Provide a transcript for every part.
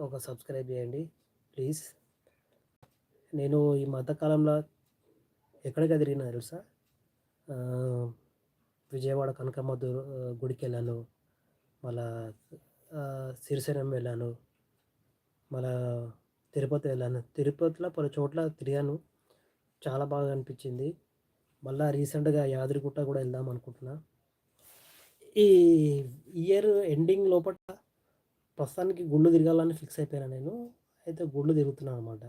ఒక సబ్స్క్రైబ్ చేయండి ప్లీజ్. నేను ఈ మధ్యకాలంలో ఎక్కడికి తిరిగినా తెలుసా? విజయవాడ కనకమ్మ గుడికి వెళ్ళాను. మళ్ళా సిరిసెనం వెళ్ళాను. మళ్ళా తిరుపతి వెళ్ళాను. తిరుపతిలో పలు చోట్ల తిరిగాను. చాలా బాగా అనిపించింది. మళ్ళీ రీసెంట్గా యాదగిరిగుట్ట కూడా వెళ్దాం అనుకుంటున్నా. ఈ ఇయర్ ఎండింగ్ లోపల ప్రస్తుతానికి గుళ్ళు తిరగాలని ఫిక్స్ అయిపోయాను నేను. అయితే గుళ్ళు తిరుగుతున్నాను అనమాట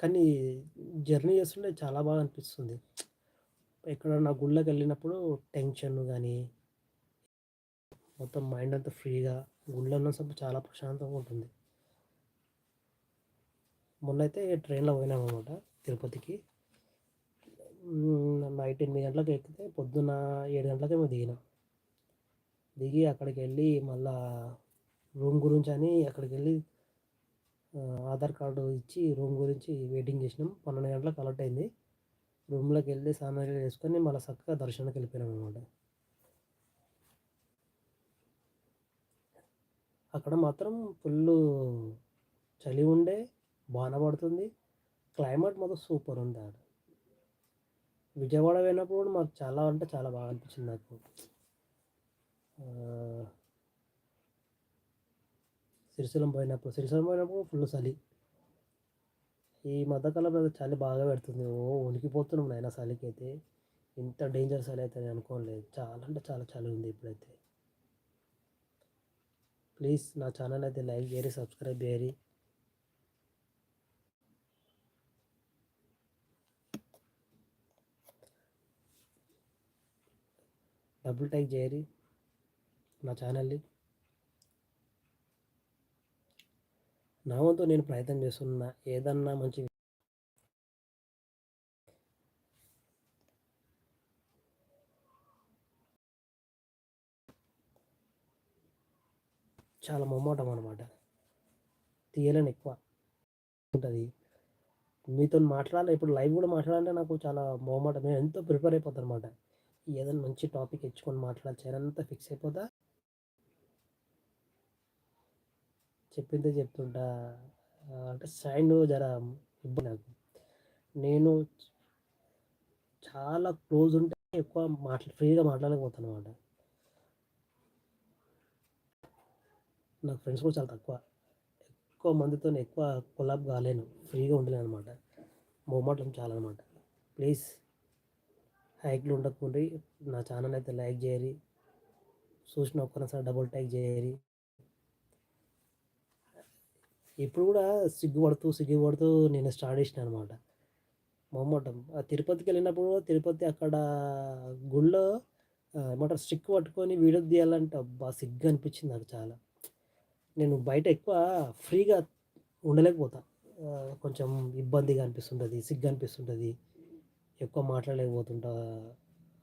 కానీ జర్నీ చేస్తుంటే చాలా బాగా అనిపిస్తుంది. ఎక్కడన్నా గుళ్ళకి వెళ్ళినప్పుడు టెన్షన్ కానీ మొత్తం మైండ్ అంతా ఫ్రీగా గుళ్ళో ఉన్నప్పుడు చాలా ప్రశాంతంగా ఉంటుంది. మొన్న అయితే ట్రైన్లో పోయినాం అనమాట తిరుపతికి. నైట్ ఎనిమిది గంటలకు ఎక్కితే పొద్దున్న ఏడు గంటలకేమో దిగినాం. దిగి అక్కడికి వెళ్ళి మళ్ళా రూమ్ గురించి అని అక్కడికి వెళ్ళి ఆధార్ కార్డు ఇచ్చి రూమ్ గురించి వెయిటింగ్ చేసినాం. పన్నెండు గంటలకు అలర్ట్ అయింది. రూమ్లోకి వెళ్ళి స్నానాలు వేసుకొని మళ్ళీ చక్కగా దర్శనానికి వెళ్ళిపోయినాం అనమాట అక్కడ మాత్రం ఫుల్ చలి ఉండే బాగా పడుతుంది. క్లైమేట్ మాత్రం సూపర్ ఉంది అక్కడ. విజయవాడ పోయినప్పుడు మాకు చాలా అంటే చాలా బాగా అనిపించింది నాకు. శ్రీశైలం పోయినప్పుడు శ్రీశైలం పోయినప్పుడు ఫుల్ చలి. ఈ మధ్యకాలంలో చలి బాగా పెడుతుంది. ఓ ఉనికిపోతున్నాం నాయన చలికి అయితే ఇంత డేంజర్ చలి అయితే అనుకోలేదు. చాలా అంటే చాలా చలి ఉంది ఇప్పుడైతే. ప్లీజ్ నా ఛానల్ అయితే లైక్ చేయరి సబ్స్క్రైబ్ చేయరి డబుల్ టైక్ చేయరి నా ఛానల్ని. నా వంతు నేను ప్రయత్నం చేస్తున్నా ఏదన్నా మంచి చాలా మొమ్మటం అనమాట తీయలేని ఎక్కువ. ఉంటుంది. మీతో మాట్లాడాలి ఇప్పుడు లైవ్ కూడా మాట్లాడాలంటే నాకు చాలా మొహమాటం. నేను ఎంతో ప్రిపేర్ అయిపోతాను అనమాట ఏదైనా మంచి టాపిక్ ఇచ్చుకొని మాట్లాడాలి చేయాలంతా ఫిక్స్ అయిపోతా. చెప్పిందే చెప్తుంటా. అంటే సైన్ జర ఇబ్బంది నాకు. నేను చాలా క్లోజ్ ఉంటే ఎక్కువ మాట్లా ఫ్రీగా మాట్లాడలేకపోతాను అనమాట నాకు ఫ్రెండ్స్ కూడా చాలా తక్కువ. ఎక్కువ మందితో ఎక్కువ కొలాబ్ కాలేను. ఫ్రీగా ఉండలేను అనమాట మొహమాటం చాలా అనమాట ప్లీజ్ హైక్లు ఉండకుండా. నా ఛానల్ అయితే లైక్ చేయరి చూసిన ఒక్కసారి డబుల్ టైక్ చేయరి ఇప్పుడు కూడా సిగ్గుపడుతూ సిగ్గుపడుతూ నేను స్టార్ట్ చేసిన అనమాట మొమ్మటం తిరుపతికి వెళ్ళినప్పుడు తిరుపతి అక్కడ గుళ్ళో ఏమంటారు స్టిక్ పట్టుకొని వీడియో తీయాలంటే అబ్బా సిగ్గు అనిపించింది నాకు చాలా. నేను బయట ఎక్కువ ఫ్రీగా ఉండలేకపోతా. కొంచెం ఇబ్బందిగా అనిపిస్తుంటుంది సిగ్గు అనిపిస్తుంటుంది. ఎక్కువ మాట్లాడలేకపోతుంటా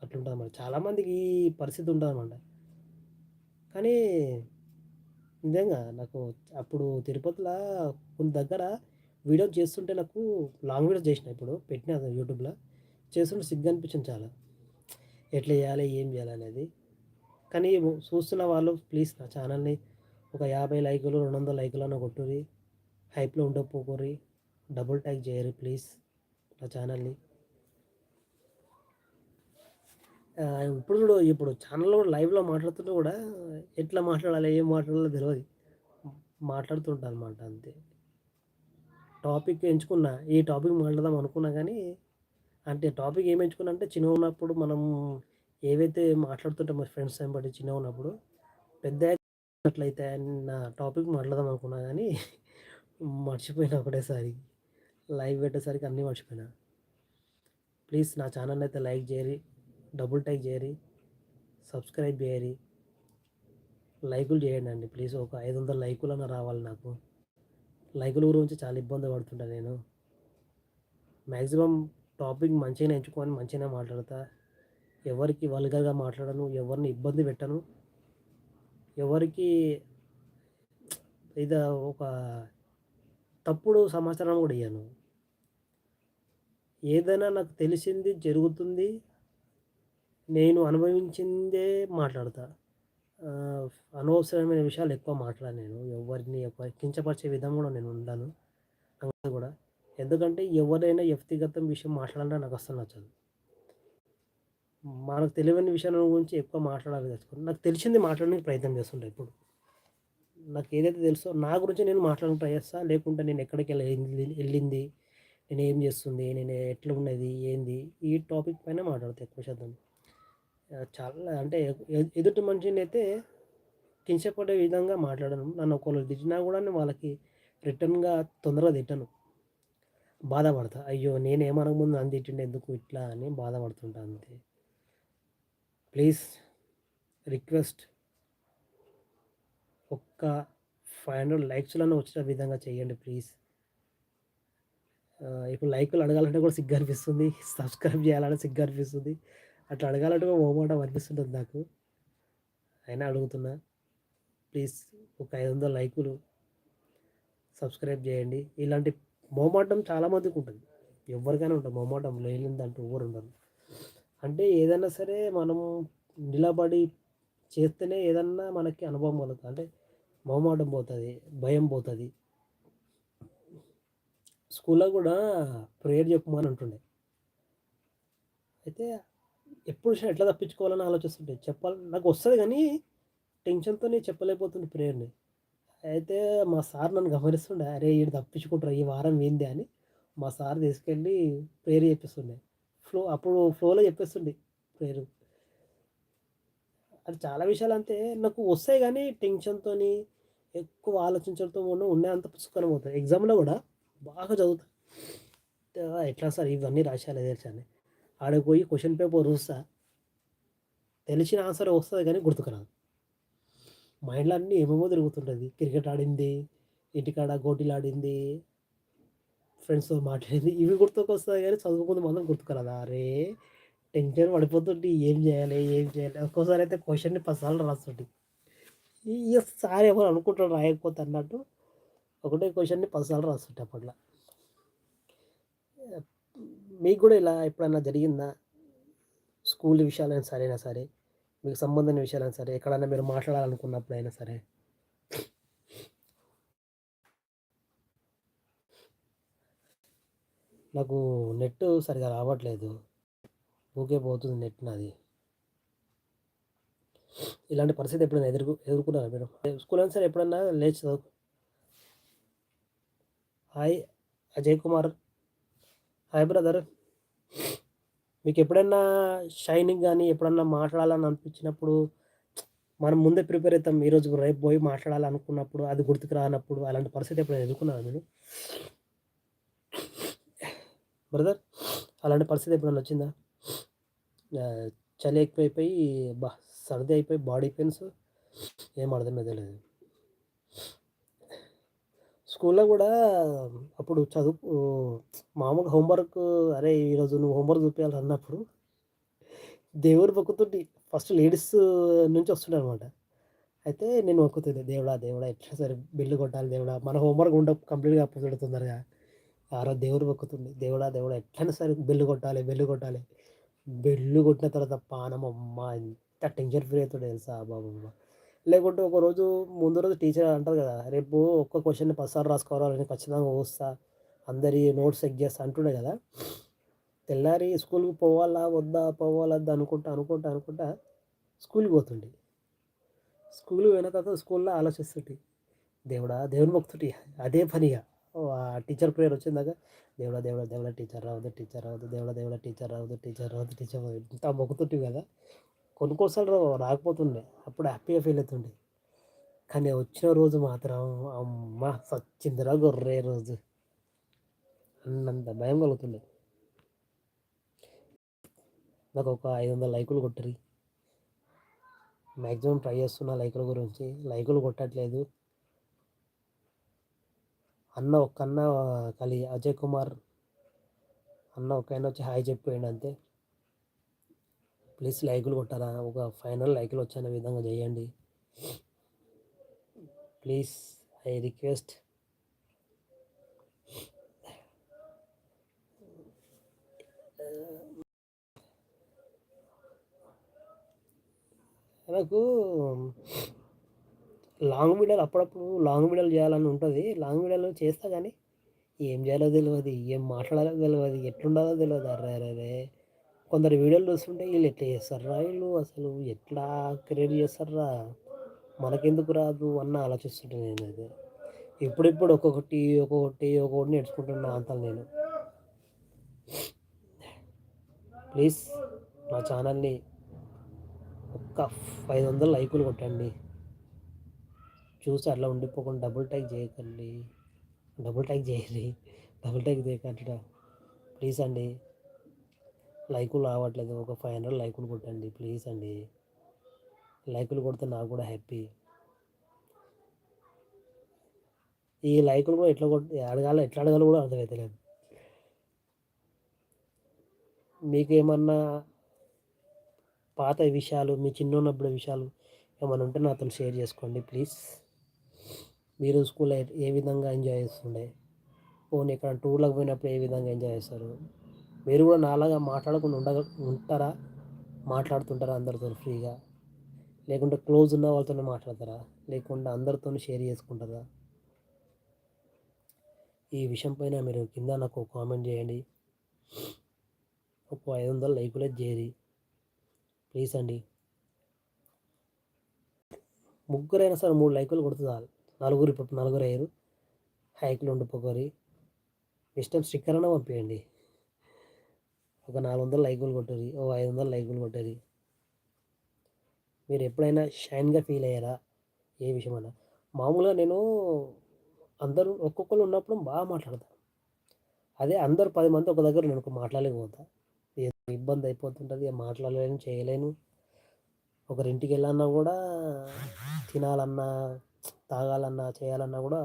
అట్లుంటుంది అన్నమాట చాలామందికి ఈ పరిస్థితి ఉంటుంది అనమాట కానీ నిజంగా నాకు అప్పుడు తిరుపతిలో కొన్ని దగ్గర వీడియో చేస్తుంటే నాకు లాంగ్ వీడియోస్ చేసిన ఇప్పుడు పెట్టిన యూట్యూబ్లో. చేస్తుంటే సిగ్గు అనిపించింది చాలా. ఎట్లా చేయాలి ఏం చేయాలి అనేది. కానీ చూస్తున్న వాళ్ళు ప్లీజ్ నా ఛానల్ని ఒక యాభై లైకులు రెండు వందల లైకులు అన్న కొట్టురి హైప్లో ఉండకపోకూరి డబుల్ ట్యాగ్ చేయరు ప్లీజ్ నా ఛానల్ని. ఇప్పుడు కూడా ఇప్పుడు ఛానల్లో కూడా లైవ్లో మాట్లాడుతుంటే కూడా ఎట్లా మాట్లాడాలి ఏం మాట్లాడాలో తెలియదు మాట్లాడుతుంటా అనమాట అంతే. టాపిక్ ఎంచుకున్నా ఈ టాపిక్ మాట్లాడదాం అనుకున్నా కానీ అంటే టాపిక్ ఏం ఎంచుకున్నా అంటే చిన్న ఉన్నప్పుడు మనం ఏవైతే మాట్లాడుతుంటాం మా ఫ్రెండ్స్ బట్టి చిన్న ఉన్నప్పుడు పెద్ద అట్లయితే నా టాపిక్ మాట్లాడదాం అనుకున్నా కానీ మర్చిపోయినా ఒకటేసారి. లైవ్ పెట్టేసరికి అన్నీ మర్చిపోయినా. ప్లీజ్ నా ఛానల్ అయితే లైక్ చేయరు. డబుల్ టైక్ చేయరి సబ్స్క్రైబ్ చేయరి లైకులు చేయండి అండి ప్లీజ్. ఒక ఐదు వందల లైకులు అన్న రావాలి నాకు. లైకుల గురించి చాలా ఇబ్బంది పడుతుంటా నేను. మ్యాక్సిమం టాపిక్ మంచిగా ఎంచుకొని మంచిగా మాట్లాడతా. ఎవరికి వల్గర్గా మాట్లాడను ఎవరిని ఇబ్బంది పెట్టను. ఎవరికి ఇది ఒక తప్పుడు సమాచారం కూడా ఇయ్యాను. ఏదైనా నాకు తెలిసింది జరుగుతుంది నేను అనుభవించిందే మాట్లాడతా అనవసరమైన విషయాలు ఎక్కువ మాట్లాడను నేను. ఎవరిని ఎక్కువ కించపరిచే విధంగా కూడా నేను ఉండను. అంతా కూడా. ఎందుకంటే ఎవరైనా వ్యక్తిగతం విషయం మాట్లాడాలంటే నాకు అస్సలు నచ్చదు. మనకు తెలియని విషయాల గురించి ఎక్కువ మాట్లాడాలి తెచ్చుకోండి నాకు తెలిసింది మాట్లాడడానికి ప్రయత్నం చేస్తుంటా ఇప్పుడు నాకు ఏదైతే తెలుసో నా గురించి నేను మాట్లాడడానికి ట్రై లేకుంటే నేను ఎక్కడికి వెళ్ళింది నేను ఏం చేస్తుంది, నేను ఎట్లున్నది, ఏంది ఈ టాపిక్ పైన మాట్లాడతా ఎక్కువ శాతం. చాలా అంటే ఎదుటి మనిషిని అయితే కించపడే విధంగా మాట్లాడను. నన్ను ఒకళ్ళు తిట్టినా కూడా నేను వాళ్ళకి రిటర్న్‌గా తొందరగా తిట్టను. బాధపడతా. అయ్యో! నేనేమనకముందు నన్ను తిట్టిండే ఎందుకు ఇట్లా అని బాధపడుతుంటా అంతే. ప్లీజ్ రిక్వెస్ట్ ఒక్క ఫైవ్ హండ్రెడ్ లైక్స్లను వచ్చిన విధంగా చేయండి ప్లీజ్. ఇప్పుడు లైకులు అడగాలంటే కూడా సిగ్గనిపిస్తుంది. సబ్స్క్రైబ్ చేయాలంటే సిగ్గు అనిపిస్తుంది అట్లా అడగాలంటే కూడా మొహమాటం నాకు. అయినా అడుగుతున్నా. ప్లీజ్ ఒక 500 లైకులు సబ్స్క్రైబ్ చేయండి. ఇలాంటి మొహమాటం చాలా ఉంటుంది ఎవ్వరికైనా ఉంటుంది మొహమాటం లేనిదంటూ ఉండరు అంటే ఏదైనా సరే మనం నిలబడి చేస్తేనే ఏదన్నా మనకి అనుభవం కలుగుతుంది అంటే మొహమాటం పోతుంది భయం పోతుంది స్కూల్‌లో కూడా ప్రేయర్ చెప్పమని అంటుండే. అయితే ఎప్పుడు చూసినా ఎట్లా తప్పించుకోవాలని ఆలోచిస్తుంటే చెప్పాలి నాకు వస్తుంది కానీ టెన్షన్తోనే చెప్పలేకపోతుండే ప్రేయర్‌ని. అయితే మా సార్ నన్ను గమనిస్తుండే. అరే ఈడు తప్పించుకుంటారు ఈ వారం ఏంది అని మా సార్ తీసుకెళ్ళి ప్రేయర్ చెప్పిస్తుండే ఫ్లో అప్పుడు ఫ్లోలో చెప్పేస్తుండే ప్రేయర్ అది చాలా విషయాలు అంతే నాకు వస్తాయి కానీ టెన్షన్‌తోని ఎక్కువ ఆలోచించడంతో ఉన్నదంతా పుసుక్కున అవుతుంది ఎగ్జామ్‌లో కూడా బాగా చదువుతా. ఎట్లా సార్ ఇవన్నీ రాశాలి తెలుసా ఆడికి పోయి క్వశ్చన్ పేపర్ చూస్తా. తెలిసిన ఆన్సర్ వస్తుంది కానీ గుర్తుకురాదు మైండ్‌లో అన్నీ ఏమేమో తిరుగుతుంటుంది క్రికెట్ ఆడింది, ఇంటికాడ గోటీలాడింది, ఫ్రెండ్స్‌తో మాట్లాడింది ఇవి గుర్తుకొస్తాయి కానీ చదువుకుంది మాత్రం గుర్తుకురాదు అరే! టెన్షన్ పడిపోతుంటే ఏం చేయాలి? ఏం చేయాలి? ఒక్కోసారి అయితే క్వశ్చన్ని పదిసార్లు రాస్తుంటే ఈ సార్ ఏమో అనుకుంటాడు రాయకపోతే అన్నట్టు ఒకటే క్వశ్చన్ని పదిసార్లు రాస్తుంటే అప్పట్లో మీకు కూడా ఇలా ఎప్పుడన్నా జరిగిందా? స్కూల్ విషయాలైనా సరైనా సరే, మీకు సంబంధమైన విషయాలైనా సరే, ఎక్కడైనా మీరు మాట్లాడాలనుకున్నప్పుడైనా సరే. నాకు నెట్ సరిగ్గా రావట్లేదు. ఊకే పోతుంది నెట్ నాది. ఇలాంటి పరిస్థితి ఎప్పుడైనా ఎదుర్కొ ఎదుర్కొన్నారా మీరు? స్కూల్ అయినా సరే ఎప్పుడన్నా లేచి hi Ajay Kumar. Hi brother. మీకు ఎప్పుడైనా షైనింగ్ కానీ ఎప్పుడన్నా మాట్లాడాలని అనిపించినప్పుడు మనం ముందే ప్రిపేర్ అవుతాం ఈరోజు రేపు పోయి మాట్లాడాలనుకున్నప్పుడు అది గుర్తుకు రానప్పుడు అలాంటి పరిస్థితి ఎప్పుడైనా ఎదుర్కొన్నారా మీరు? బ్రదర్ అలాంటి పరిస్థితి ఎప్పుడన్నా వచ్చిందా? చలి ఎక్కువైపోయి బా సర్ది అయిపోయి బాడీ పెయిన్స్ ఏం అర్థమైతలేదు. స్కూల్‌లో కూడా అప్పుడు చదువు మామూలుగా హోంవర్క్ అరే ఈరోజు నువ్వు హోంవర్క్ చూపించాలి అన్నప్పుడు దేవుడు మొక్కుతుంటే ఫస్ట్ లేడీస్ నుంచి వస్తుండే అనమాట. అయితే నేను మొక్కుతుంది దేవుడా! దేవుడా! ఎట్లా సరే బిల్లు కొట్టాలి దేవుడా! మన హోంవర్క్ ఉండ కంప్లీట్గా కాకపోతుండే తొందరగా. ఆ రోజు దేవుడు మొక్కుతుంది దేవుడా! దేవుడా! ఎట్లయినా సరే బిల్లు కొట్టాలి, బిల్లు కొట్టాలి. బిల్లు కొట్టిన తర్వాత పానం అమ్మ! ఎంత టెన్షన్ ఫ్రీ అవుతుండే తెలుసా బాబమ్మ లేకుంటే ఒకరోజు ముందు రోజు టీచర్ అంటారు కదా! రేపు ఒక్క క్వశ్చన్ 10 రాసుకోవాలని నేను ఖచ్చితంగా వస్తా అందరి నోట్స్ చెక్ చేస్తా అంటుండే కదా! తెల్లారి స్కూల్‌కి పోవాలా? వద్దా? పోవాలా? వద్దా? అనుకుంటా, అనుకుంటా, అనుకుంటా స్కూల్‌కి పోతుండే స్కూల్‌కి పోయిన తర్వాత స్కూల్‌లో ఆలోచిస్తుంటి. దేవుడా! దేవుని మొక్కుతుంటి అదే పనిగా. ఆ టీచర్ ప్రేయర్ వచ్చిందాక దేవుడా! దేవుడా! దేవుడా! టీచర్ రావద్దు, టీచర్ రావద్దు. దేవుడా! దేవుడా! టీచర్ రావద్దు, టీచర్ రావద్దు, టీచర్ ఇంత మొక్కుతుంటే కదా! కొన్ని కొన్ని రాకపోతుండే. అప్పుడు హ్యాపీగా ఫీల్ అవుతుండే కానీ వచ్చిన రోజు మాత్రం అమ్మ! సచ్చిందిరా గొర్రే రోజు. అన్నంత భయం కలుగుతుండే. నాకొక 500 లైకులు కొట్టిరి. మ్యాక్సిమం ట్రై చేస్తున్నా లైకుల గురించి. లైకులు కొట్టట్లేదు. అన్న ఒక్క అన్న కలి అజయ్ కుమార్ అన్న ఒకాయన వచ్చి హాయ్ చెప్పిపోయిండు అంతే. ప్లీజ్ లైకులు కొట్టారా? ఒక ఫైనల్ లైకులు వచ్చే విధంగా చేయండి. Please I request. నాకు లాంగ్ వీడియోలు అప్పుడప్పుడు లాంగ్ వీడియోలు చేయాలని ఉంటుంది లాంగ్ వీడియోలు చేస్తా కానీ ఏం చేయాలో తెలియదు ఏం మాట్లాడాలో తెలియదు ఎట్లుండాలో తెలియదు అర్రే అరే కొందరు వీడియోలు చూస్తుంటే వీళ్ళు ఎట్లా చేస్తారా వీళ్ళు? అసలు ఎట్లా క్రియేట్ చేస్తారా? మనకెందుకు రాదు అన్న ఆలోచిస్తుంటే నేను అది ఇప్పుడిప్పుడు ఒక్కొక్కటి ఒక్కొక్కటి ఒక్కొక్కటి నేర్చుకుంటున్నా అంత నేను. ప్లీజ్ నా ఛానల్ని ఒక్క ఐదు వందల లైకులు కొట్టండి. చూసి అట్లా ఉండిపోకుండా డబుల్ టైక్ చేయకండి. డబుల్ టైక్ చేయండి. డబుల్ టైక్ చేయకండి. ప్లీజ్ అండి. లైకులు రావట్లేదు. ఒక ఫైవ్ హండ్రెడ్ లైకులు కొట్టండి ప్లీజ్ అండి. లైకులు కొడితే నాకు కూడా హ్యాపీ. ఈ లైకులు కూడా ఎట్లా కొట్టి అడగాలో ఎట్లా అడగాలో కూడా అర్థమవుతలేదు మీకు ఏమన్నా పాత విషయాలు మీ చిన్న ఉన్నప్పుడు విషయాలు ఏమైనా ఉంటే నాతో షేర్ చేసుకోండి ప్లీజ్. మీరు స్కూల్లో ఏ విధంగా ఎంజాయ్ చేస్తుండే? పోనీ ఇక్కడ టూర్లకు పోయినప్పుడు ఏ విధంగా ఎంజాయ్ చేస్తారు? మీరు కూడా నాలాగా మాట్లాడకుండా ఉండ ఉంటారా? మాట్లాడుతుంటారా అందరితో ఫ్రీగా? లేకుంటే క్లోజ్ ఉన్న వాళ్ళతోనే మాట్లాడతారా? లేకుండా అందరితో షేర్ చేసుకుంటారా? ఈ విషయం పైన మీరు కింద నాకు కామెంట్ చేయండి. ఒక ఐదు వందల లైకులే చేరి. ప్లీజ్ అండి. ముగ్గురైనా సరే మూడు లైకులు కొడుతుంది? నలుగురు ఇప్పుడు నలుగురు అయ్యారు. హైకులు ఉండిపోకరి ఇష్టం స్టిక్కర్ అయినా పంపించండి ఒక నాలుగు వందల లైకులు కొట్టరు ఓ ఐదు వందల లైకులు కొట్టరు మీరు ఎప్పుడైనా షైన్గా ఫీల్ అయ్యారా? ఏ విషయం అన్నా మామూలుగా నేను అందరూ ఒక్కొక్కరు ఉన్నప్పుడు బాగా మాట్లాడతాను అదే అందరు పది మంది ఒక దగ్గర నేను మాట్లాడలేకపోతా. ఇబ్బంది అయిపోతుంటుంది మాట్లాడలేను చేయలేను. ఒకరింటికి వెళ్ళన్నా కూడా తినాలన్నా తాగాలన్నా చేయాలన్నా కూడా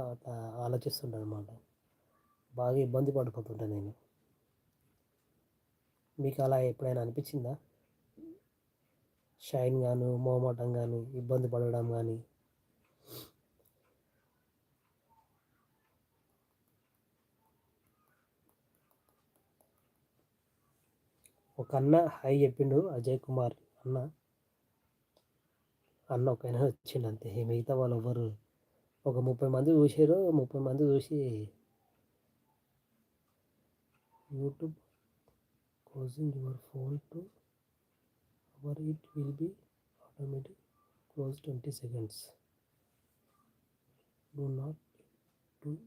ఆలోచిస్తుంటాను అనమాట బాగా ఇబ్బంది పడిపోతుంటాను నేను. మీకు అలా ఎప్పుడైనా అనిపించిందా? షైన్ గాను మోమటం కానీ ఇబ్బంది పడడం కానీ ఒక అన్న హై చెప్పిండు అజయ్ కుమార్. అన్న అన్న ఒక ఆయన వచ్చిండు అంతే. మిగతా వాళ్ళు ఎవరు ఒక ముప్పై మంది చూసారు ముప్పై మంది చూసి YouTube closing your phone to or it will be automatic close 20 seconds. Do not do